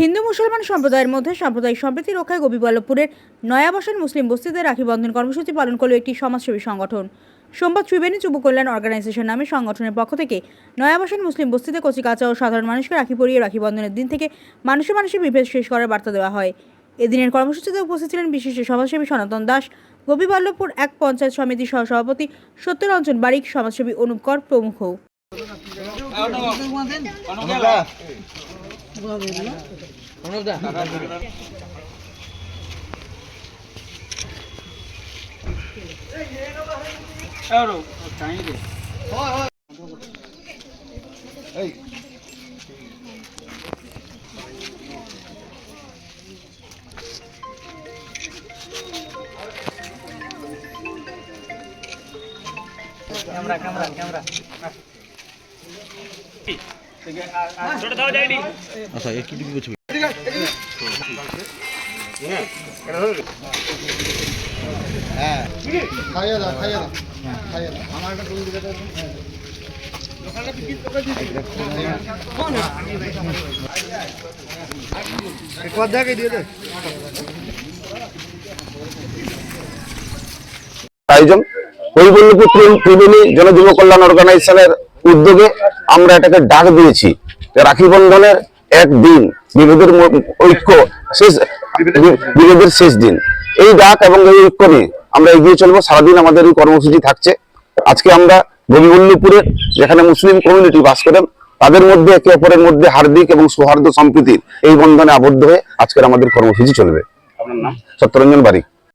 হিন্দু মুসলমান সম্প্রদায়ের মধ্যে সাম্প্রদায়িক সম্প্রীতি রক্ষায় গোপীবল্লভপুরের নয়াবাসন মুসলিম বস্তিতে রাখি বন্ধন কর্মসূচি পালন করল একটি সমাজসেবী সংগঠন। সোমবার ত্রিবেণী যুব কল্যাণ অর্গানাইজেশন নামে সংগঠনের পক্ষ থেকে নয়াবাসন মুসলিম বস্তিতে কচিকাচা ও সাধারণ মানুষকে রাখি পরিয়ে রাখি বন্ধনের দিন থেকে মানুষে মানুষের বিভেদ শেষ করার বার্তা দেওয়া হয়। এদিনের কর্মসূচিতে উপস্থিত ছিলেন বিশিষ্ট সমাজসেবী সনাতন দাস গোপীবল্লভপুর এক পঞ্চায়েত সমিতির সহসভাপতি সত্যরঞ্জন বারিক, সমাজসেবী অনুপ কর প্রমুখ। এই ক্যামেরা ক্যামেরা ক্যামেরা আচ্ছা দে আয়োজন ত্রিবেণী কল্যাণ অর্গানাইজেশনের উদ্যোগে আমরা এটাকে ডাক দিয়েছি। রাখি বন্ধনের একদিন বিভেদের ঐক্য শেষ বিভেদের শেষ দিন। এই ডাক এবং এই ঐক্য নিয়ে আমরা এগিয়ে চলবো। সারাদিন আমাদের এই কর্মসূচি থাকছে। আজকে আমরা গোবিবল্লপুরের যেখানে মুসলিম কমিউনিটি বাস করেন তাদের মধ্যে একে অপরের মধ্যে হার্দিক এবং সৌহার্দ্য সম্প্রীতির এই বন্ধনে আবদ্ধ হয়ে আজকের আমাদের কর্মসূচি চলবে। সত্যরঞ্জন বারিক।